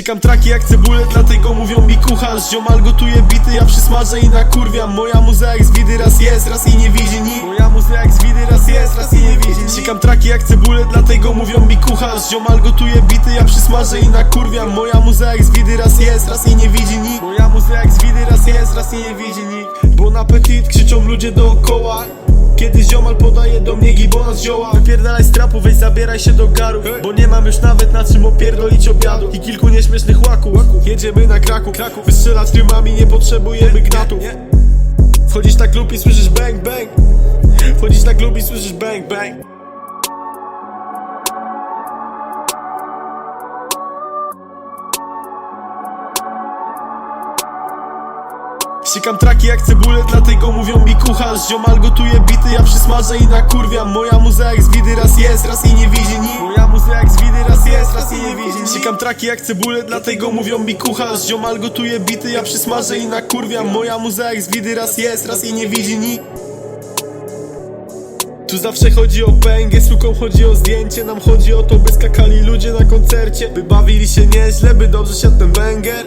Sikam traki jak cebulę, dlatego mówią mi kucharz Ziomal gotuje bity, ja przysmażę i nakurwiam. Moja muza jak z widy raz jest, raz jej nie widzi nikt Muza jak z widy raz jest, raz jej nie widzi. Sikam traki jak cebulę, dlatego mówią mi kucharz Ziomal gotuje bity, ja przysmażę i nakurwiam. Moja muza jak z widy raz jest, raz jej nie widzi nikt. Moja muza jak z widy raz jest, raz jej nie widzi nikt. Bon appetit, krzyczą ludzie dookoła. Kiedy ziomal podaje do mnie gibona z zioła. Wypierdalaj z trapu, weź zabieraj się do garu. Bo nie mam już nawet na czym opierdolić obiadu. I kilku nieśmiesznych łaków. Jedziemy na kraku, wystrzelać rymami nie potrzebujemy gnatów Wchodzisz na klub i słyszysz bang bang Wchodzisz na klub i słyszysz bang bang. Sikam traki jak cebulę, dlatego mówią mi kucharz Ziomal gotuje bity, ja przysmażę i nakurwiam. Moja muza jak z widy raz jest, raz jej nie widzi nikt. Moja muza jak z widy raz jest, raz jej nie widzi nikt. Sikam traki jak cebulę, dlatego mówią mi kucharz Ziomal gotuje bity, ja przysmażę i nakurwiam. Moja muza jak z widy raz jest, raz jej nie widzi nikt tu zawsze chodzi o pęgę, suką chodzi o zdjęcie. Nam chodzi o to, by skakali ludzie na koncercie By bawili się nieźle, by dobrze siadł ten banger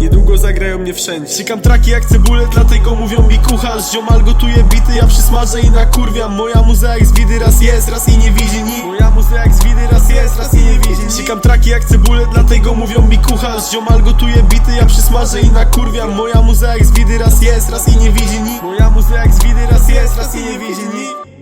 Niedługo zagrają mnie wszędzie. Sikam traki jak cebulę, dlatego mówią mi kucharz Ziomal gotuje bity, ja przysmażę i nakurwiam. Moja muza jak z widy raz jest, raz jej nie widzi nikt. Moja muza jak z widy raz jest, raz jej nie widzi nikt. Sikam traki jak cebulę, dlatego mówią mi kucharz Ziomal gotuje bity, ja przysmażę i nakurwiam. Moja muza jak z widy raz jest, raz jej nie widzi nikt. Moja muza jak z widy raz jest, raz jej nie widzi nikt